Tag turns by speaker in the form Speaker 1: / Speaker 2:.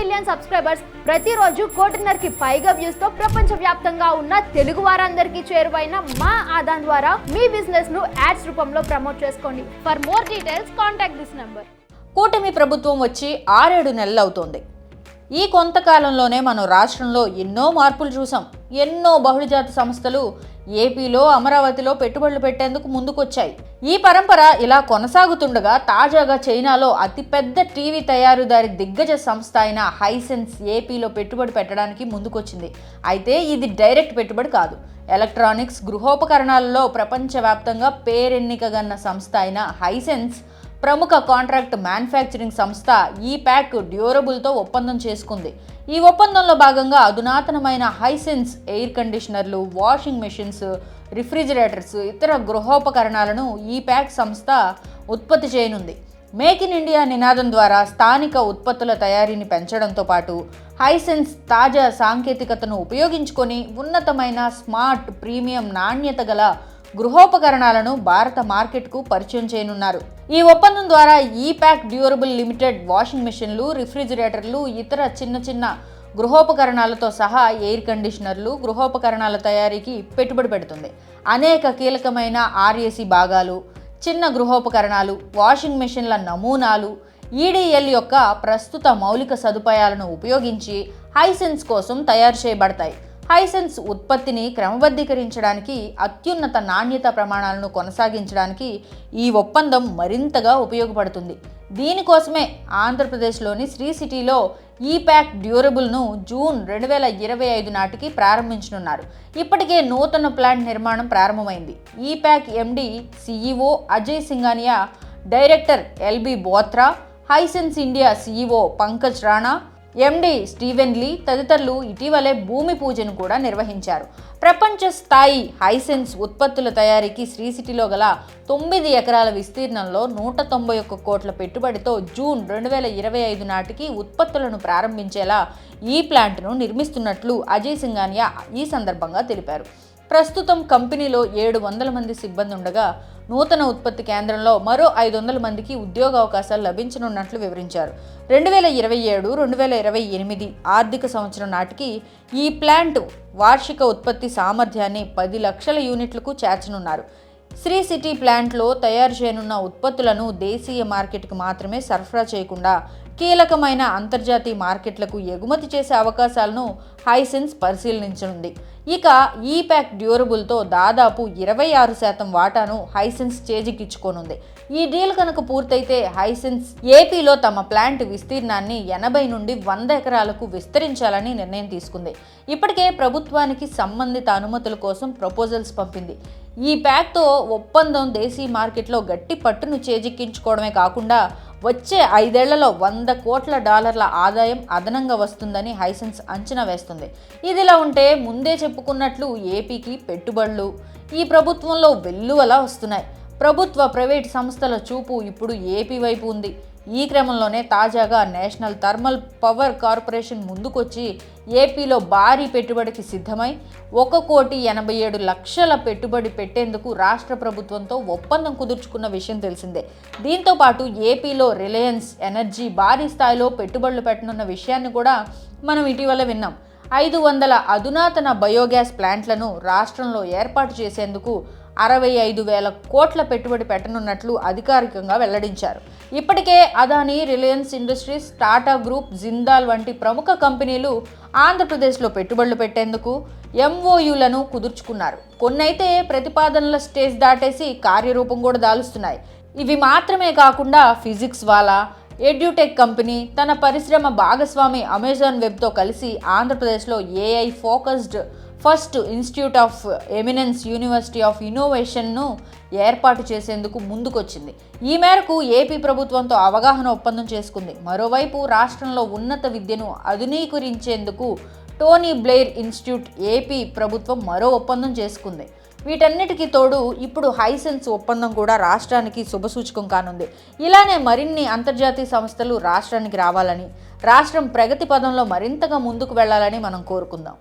Speaker 1: Million subscribers ప్రతిరోజు కోటిన్నరకి పైగా వ్యూస్తో ప్రపంచ వ్యాప్తంగా ఉన్న తెలుగు వారందరికీ చేరువైన మా ఆదాన్ ద్వారా మీ బిజినెస్ను యాడ్స్ రూపంలో ప్రమోట్ చేసుకోండి. For more details contact this number
Speaker 2: కూటమి ప్రభుత్వం వచ్చి ఆరేడు నెలలు అవుతోంది ఈ కొంతకాలంలోనే మనం రాష్ట్రంలో ఎన్నో మార్పులు చూసాం. ఎన్నో బహుళజాతి సంస్థలు ఏపీలో అమరావతిలో పెట్టుబడులు పెట్టేందుకు ముందుకొచ్చాయి. ఈ పరంపర ఇలా కొనసాగుతుండగా తాజాగా చైనాలో అతిపెద్ద టీవీ తయారీదారి దిగ్గజ సంస్థ అయిన హైసెన్స్ ఏపీలో పెట్టుబడి పెట్టడానికి ముందుకొచ్చింది. అయితే ఇది డైరెక్ట్ పెట్టుబడి కాదు. ఎలక్ట్రానిక్స్ గృహోపకరణాలలో ప్రపంచవ్యాప్తంగా పేరెన్నికగన్న సంస్థ అయిన హైసెన్స్ ప్రముఖ కాంట్రాక్ట్ మ్యానుఫ్యాక్చరింగ్ సంస్థ ఈ ప్యాక్ డ్యూరబుల్తో ఒప్పందం చేసుకుంది. ఈ ఒప్పందంలో భాగంగా అధునాతనమైన హైసెన్స్ ఎయిర్ కండిషనర్లు వాషింగ్ మెషిన్స్ రిఫ్రిజిరేటర్స్ ఇతర గృహోపకరణాలను ఈ ప్యాక్ సంస్థ ఉత్పత్తి చేయనుంది. మేక్ ఇన్ ఇండియా నినాదం ద్వారా స్థానిక ఉత్పత్తుల తయారీని పెంచడంతో పాటు హైసెన్స్ తాజా సాంకేతికతను ఉపయోగించుకొని ఉన్నతమైన స్మార్ట్ ప్రీమియం నాణ్యత గల గృహోపకరణాలను భారత మార్కెట్కు పరిచయం చేయనున్నారు. ఈ ఒప్పందం ద్వారా ఈ ప్యాక్ డ్యూరబుల్ లిమిటెడ్ వాషింగ్ మెషిన్లు రిఫ్రిజిరేటర్లు ఇతర చిన్న చిన్న గృహోపకరణాలతో సహా ఎయిర్ కండిషనర్లు గృహోపకరణాల తయారీకి పెట్టుబడి పెడుతుంది. అనేక కీలకమైన ఆర్ఏసీ భాగాలు చిన్న గృహోపకరణాలు వాషింగ్ మెషిన్ల నమూనాలు ఈడీఎల్ యొక్క ప్రస్తుత మౌలిక సదుపాయాలను ఉపయోగించి హైసెన్స్ కోసం తయారు చేయబడతాయి. హైసెన్స్ ఉత్పత్తిని క్రమబద్ధీకరించడానికి అత్యున్నత నాణ్యత ప్రమాణాలను కొనసాగించడానికి ఈ ఒప్పందం మరింతగా ఉపయోగపడుతుంది. దీనికోసమే ఆంధ్రప్రదేశ్లోని శ్రీ సిటీలో ఈ ప్యాక్ డ్యూరబుల్ను జూన్ రెండు వేల ఇరవై ఐదు నాటికి ప్రారంభించనున్నారు. ఇప్పటికే నూతన ప్లాంట్ నిర్మాణం ప్రారంభమైంది. EPACK MD CEO Ajay Singhania director LB Bothra Hisense India CEO Pankaj Rana MD Steven Lee తదితరులు ఇటీవలే భూమి పూజను కూడా నిర్వహించారు. ప్రపంచ స్థాయి హైసెన్స్ ఉత్పత్తుల తయారీకి శ్రీ సిటీలో గల తొమ్మిది ఎకరాల విస్తీర్ణంలో నూట తొంభై ఒక్క కోట్ల పెట్టుబడితో జూన్ రెండు వేల ఇరవై ఐదు నాటికి ఉత్పత్తులను ప్రారంభించేలా ఈ ప్లాంట్ను నిర్మిస్తున్నట్లు అజయ్ సింగానియా ఈ సందర్భంగా తెలిపారు. ప్రస్తుతం కంపెనీలో ఏడు వందల మంది సిబ్బంది ఉండగా నూతన ఉత్పత్తి కేంద్రంలో మరో ఐదు వందల మందికి ఉద్యోగ అవకాశాలు లభించనున్నట్లు వివరించారు. రెండు వేల ఇరవై ఏడు రెండు వేల ఇరవై ఎనిమిది ఆర్థిక సంవత్సరం నాటికి ఈ ప్లాంట్ వార్షిక ఉత్పత్తి సామర్థ్యాన్ని పది లక్షల యూనిట్లకు చేర్చనున్నారు. శ్రీ సిటీ ప్లాంట్లో తయారు చేయనున్న ఉత్పత్తులను దేశీయ మార్కెట్కు మాత్రమే సరఫరా చేయకుండా కీలకమైన అంతర్జాతీయ మార్కెట్లకు ఎగుమతి చేసే అవకాశాలను హైసెన్స్ పరిశీలించనుంది. ఇక ఈ ప్యాక్ డ్యూరబుల్తో దాదాపు ఇరవై ఆరు శాతం వాటాను హైసెన్స్ చేజిక్కించుకోనుంది. ఈ డీల్ కనుక పూర్తయితే హైసెన్స్ ఏపీలో తమ ప్లాంట్ విస్తీర్ణాన్ని ఎనభై నుండి వంద ఎకరాలకు విస్తరించాలని నిర్ణయం తీసుకుంది. ఇప్పటికే ప్రభుత్వానికి సంబంధిత అనుమతుల కోసం ప్రపోజల్స్ పంపింది. ఈ ప్యాక్తో ఒప్పందం దేశీయ మార్కెట్లో గట్టి పట్టును చేజిక్కించుకోవడమే కాకుండా వచ్చే ఐదేళ్ళలో వంద కోట్ల డాలర్ల ఆదాయం అదనంగా వస్తుందని హైసెన్స్ అంచనా వేస్తుంది. ఇదిలా ఉంటే ముందే చెప్పుకున్నట్లు ఏపీకి పెట్టుబడులు ఈ ప్రభుత్వంలో వెల్లువలా వస్తున్నాయి. ప్రభుత్వ ప్రైవేట్ సంస్థల చూపు ఇప్పుడు ఏపీ వైపు ఉంది. ఈ క్రమంలోనే తాజాగా నేషనల్ థర్మల్ పవర్ కార్పొరేషన్ ముందుకొచ్చి ఏపీలో భారీ పెట్టుబడికి సిద్ధమై ఒక కోటి ఎనభై ఏడు లక్షల పెట్టుబడి పెట్టేందుకు రాష్ట్ర ప్రభుత్వంతో ఒప్పందం కుదుర్చుకున్న విషయం తెలిసిందే. దీంతో పాటు ఏపీలో రిలయన్స్ ఎనర్జీ భారీ స్థాయిలో పెట్టుబడులు పెట్టనున్న విషయాన్ని కూడా మనం ఇటీవల విన్నాం. ఐదు వందల అధునాతన బయోగ్యాస్ ప్లాంట్లను రాష్ట్రంలో ఏర్పాటు చేసేందుకు అరవై ఐదు వేల కోట్ల పెట్టుబడి పెట్టనున్నట్లు అధికారికంగా వెల్లడించారు. ఇప్పటికే Adani Reliance Industries Tata group Jindal వంటి ప్రముఖ కంపెనీలు ఆంధ్రప్రదేశ్లో పెట్టుబడులు పెట్టేందుకు ఎంఓయులను కుదుర్చుకున్నారు. కొన్నైతే ప్రతిపాదనల స్టేజ్ దాటేసి కార్యరూపం కూడా దాలుస్తున్నాయి. ఇవి మాత్రమే కాకుండా ఫిజిక్స్ వాలా ఎడ్యూటెక్ కంపెనీ తన పరిశ్రమ భాగస్వామి అమెజాన్ వెబ్తో కలిసి ఆంధ్రప్రదేశ్లో AI focused first institute of eminence university of ఇన్నోవేషన్ను ఏర్పాటు చేసేందుకు ముందుకొచ్చింది. ఈ మేరకు ఏపీ ప్రభుత్వంతో అవగాహన ఒప్పందం చేసుకుంది. మరోవైపు రాష్ట్రంలో ఉన్నత విద్యను ఆధునీకరించేందుకు టోనీ బ్లెయిర్ ఇన్స్టిట్యూట్ ఏపీ ప్రభుత్వం మరో ఒప్పందం చేసుకుంది. వీటన్నిటికీ తోడు ఇప్పుడు హైసెన్స్ ఒప్పందం కూడా రాష్ట్రానికి శుభసూచకం కానుంది. ఇలానే మరిన్ని అంతర్జాతీయ సంస్థలు రాష్ట్రానికి రావాలని రాష్ట్రం ప్రగతి పదంలో మరింతగా ముందుకు వెళ్ళాలని మనం కోరుకుందాం.